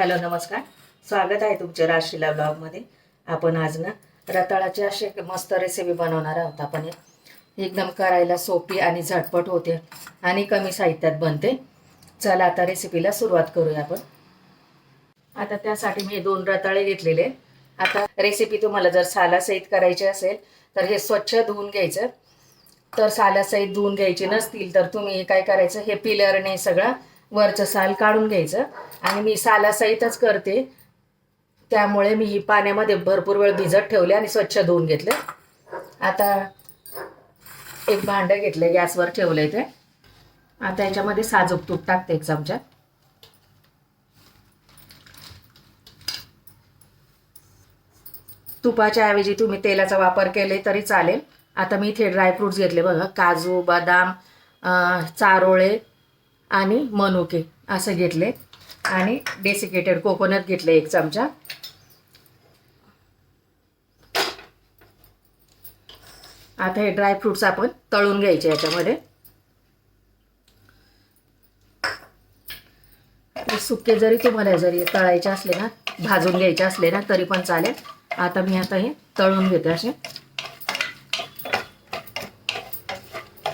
Hello नमस्कार. स्वागत आहे तुमच्या राशीला ब्लॉगमध्ये आपण आज ना रताळाची अशी मस्त रेसिपी बनवणार आहोत. आपण एकदम करायला सोपी आणि झटपट होते आणि कमी साहित्यात बनते. चला आता रेसिपीला सुरुवात करूया आपण. आता त्यासाठी मी दोन रताळे घेतलेले. आता रेसिपी तुम्हाला जर सालासहित करायची असेल तर हे स्वच्छ धुवून घ्यायचं. तर सालासहित धुवून घ्यायची नसतील तर तुम्ही काय करायचं? हे पिलरने सगळं वरचं साल काढून घ्यायचं आणि मी सालासहितच करते. त्यामुळे मी ही पाण्यामध्ये भरपूर वेळ भिजत ठेवले आणि स्वच्छ धुवून घेतले. आता एक भांडं घेतलं गॅसवर ठेवलंय ते. आता याच्यामध्ये साजूक तूप टाकते एक चमचा. तुपाच्या ऐवजी तुम्ही तेलाचा वापर केले तरी चालेल. आता मी इथे ड्रायफ्रुट्स घेतले बघा. काजू बदाम चारोळे आणि मनुके असं घेतले. आणि डेसिकेटेड कोकोनट घेतले एक चमचा. आता हे ड्रायफ्रुट्स आपण तळून घ्यायचे याच्यामध्ये. सुके जरी तुम्हाला जरी तळायचे असले ना भाजून घ्यायचे असले ना तरी पण चालेल. आता मी आता हे तळून घेते असे.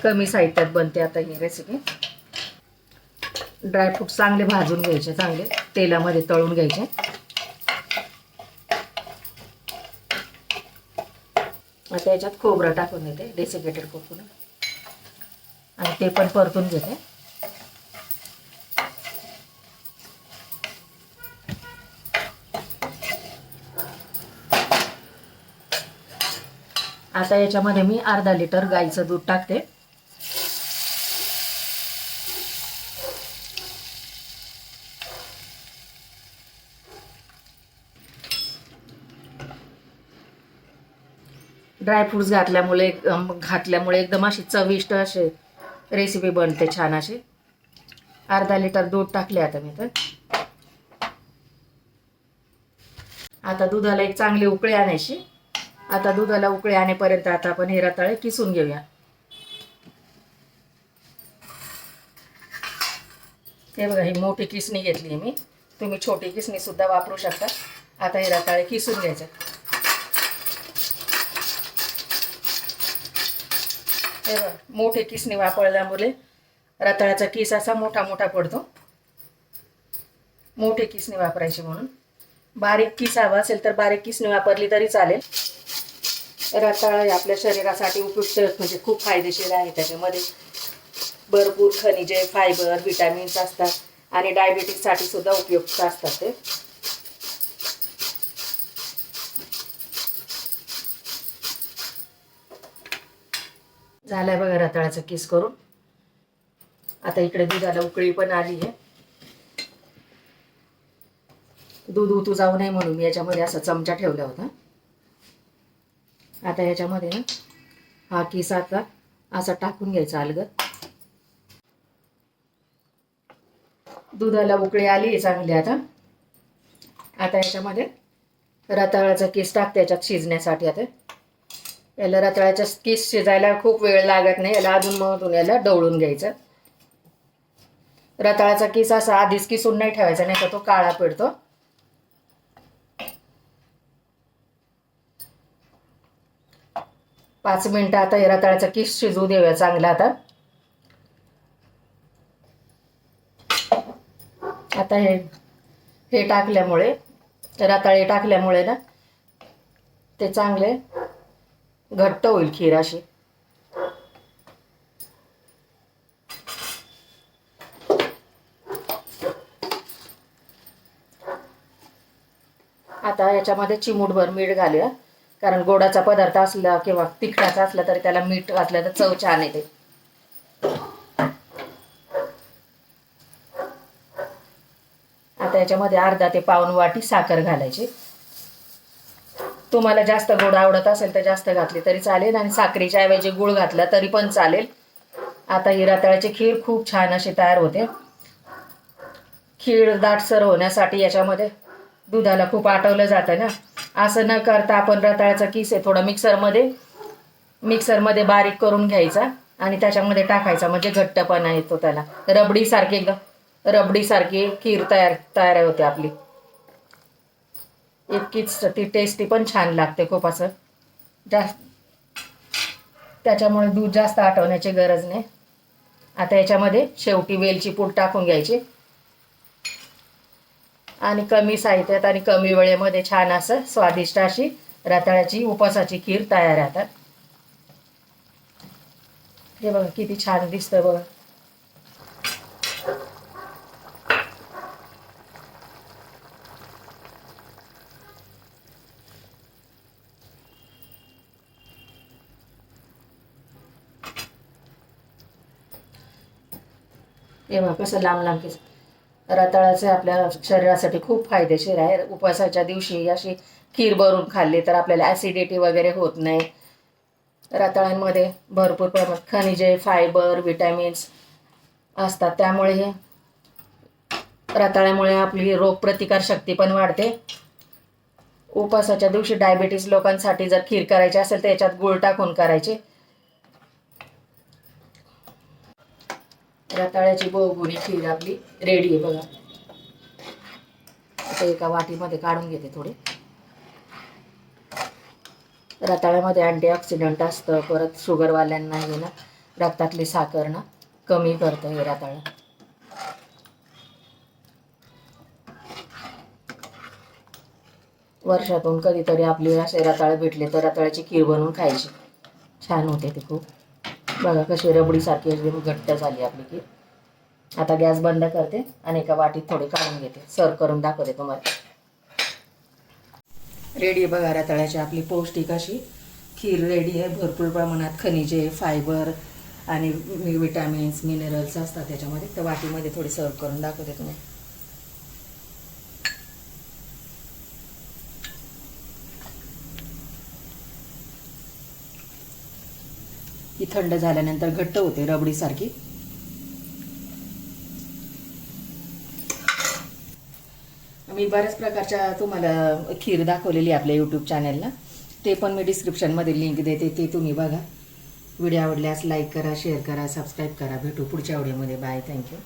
कमी साहित्यात बनते आता ही रेसिपी ड्रायफ्रूट चांगले भाजून घ्यायचे चांगले तेलामध्ये तळून घ्यायचे. आता याच्यात खोबरं टाकून देते डेसिकेटेड कोकोनट आणि ते पण परतून घेते. आता याच्यामध्ये मी अर्धा लिटर गाईचं दूध टाकते. ड्रायफ्रुट्स घातल्यामुळे घातल्यामुळे एकदम अशी चविष्ट असे रेसिपी बनते छान अशी. अर्धा लिटर दूध टाकले आता मी तर. आता दुधाला एक चांगली उकळी आणायची. आता दुधाला उकळी आणेपर्यंत आता आपण हे रताळे किसून घेऊया. हे बघा ही मोठी किसणी घेतली मी. तुम्ही छोटी किसणी सुद्धा वापरू शकता. आता हे रताळे किसून घ्यायचे. हे मोठे किसने वापरल्यामुळे रताळ्याचा किस असा मोठा मोठा पडतो. मोठे किसने वापरायचे म्हणून. बारीक किस हवा असेल तर बारीक किसने वापरली तरी चालेल. रताळा हे आपल्या शरीरासाठी उपयुक्त म्हणजे खूप फायदेशीर आहे त्याच्यामध्ये. भरपूर खनिजे फायबर विटॅमिन्स असतात. आणि डायबिटीजसाठी सुद्धा उपयुक्त असतात ते. झालाय बघा रताळ्याचं किस करून. आता इकडे दुधाला उकळी पण आली आहे. दूध उतू जाऊ नये म्हणून मी याच्यामध्ये असा चमचा ठेवला होता. आता याच्यामध्ये ना हा किस आता असा टाकून घ्यायचा अलगत दुधाला उकळी आली आहे चांगली आता. आता याच्यामध्ये रताळाचा केस टाकते याच्यात शिजण्यासाठी आता. याला रताळ्याच्या किस शिजायला खूप वेळ लागत नाही. याला अजून मधून याला डवळून घ्यायचं. रताळाचा किस असा आधीच किसून नाही ठेवायचा नाही तर तो काळा पडतो. पाच मिनिटं आता हे रताळ्याचा किस शिजू देऊया चांगला आता. आता हे हे टाकल्यामुळे रताळे टाकल्यामुळे ना ते चांगले घट्ट होईल खीर अशी. आता याच्यामध्ये चिमूटभर मीठ घालूया. कारण गोडाचा पदार्थ असला किंवा तिखटाचा असला तरी त्याला मीठ घातलं तर चव छान येते. आता याच्यामध्ये अर्धा ते पाऊन वाटी साखर घालायची. तुम्हाला जास्त गोड आवडत असेल तर जास्त घातली तरी चालेल आणि साखरेच्या ऐवजी गुळ घातला तरी पण चालेल. आता ही रताळ्याची खीर खूप छान अशी तयार होते. खीर दाटसर होण्यासाठी याच्यामध्ये दुधाला खूप आटवलं जातं ना. असं न करता आपण रताळ्याचा किस आहे थोडं मिक्सरमध्ये मिक्सरमध्ये बारीक करून घ्यायचा आणि त्याच्यामध्ये टाकायचा. म्हणजे घट्टपणा येतो त्याला. रबडीसारखी एकदम रबडीसारखी खीर तयार तयार होते आपली. इतकीच ती टेस्टी पण छान लागते खूप असं. जास्त त्याच्यामुळे दूध जास्त आटवण्याची गरज नाही. आता याच्यामध्ये शेवटी वेलची पूड टाकून घ्यायची. आणि कमी साहित्यात आणि कमी वेळेमध्ये छान असं स्वादिष्ट अशी रताळ्याची उपासाची खीर तयार राहतात. हे बघा किती छान दिसतं बघा. हे कसं लांब लांब केस रताळाचे आपल्या शरीरासाठी खूप फायदेशीर आहे. उपवासाच्या दिवशी अशी खीर भरून खाल्ली तर आपल्याला ॲसिडिटी वगैरे होत नाही. रताळ्यांमध्ये भरपूर प्रमाणात खनिजे फायबर विटॅमिन्स असतात. त्यामुळे हे रताळ्यामुळे आपली रोगप्रतिकार शक्ती पण वाढते. उपवासाच्या दिवशी डायबिटीस लोकांसाठी जर खीर करायची असेल तर याच्यात गुळ टाकून करायची. रताळ्याची बहुगुणी खीर आपली रेडी आहे बघा. आता एका वाटीमध्ये काढून घेते थोडी. रताळ्यामध्ये अँटीऑक्सिडंट असतं परत शुगरवाल्यांना हे ना रक्तातली साखर ना कमी करतं हे रताळं. वर्षातून कधीतरी आपली असे रताळे भेटले तर रताळ्याची खीर बनवून खायची. छान होते ते खूप. बघा कशी रबडीसारखी एकदम घट्ट झाली आपली की. आता गॅस बंद करते आणि एका वाटीत थोडी काढून घेते. सर्व करून दाखवते तुम्हाला. रेडी बघा रताळ्याची आपली पौष्टिक अशी. खीर रेडी आहे. भरपूर प्रमाणात खनिजे फायबर आणि विटामिन्स मिनरल्स असतात त्याच्यामध्ये. तर वाटीमध्ये थोडी सर्व करून दाखवते तुम्हाला. ही थंड झाल्यानंतर घट्ट होते रबडीसारखी. मी बऱ्याच प्रकारच्या तुम्हाला खीर दाखवलेली आहे आपल्या यूट्यूब चॅनलला ते पण मी डिस्क्रिप्शनमध्ये लिंक देते ते तुम्ही बघा. व्हिडिओ आवडल्यास लाईक करा शेअर करा सबस्क्राईब करा. भेटू पुढच्या व्हिडिओमध्ये बाय थँक्यू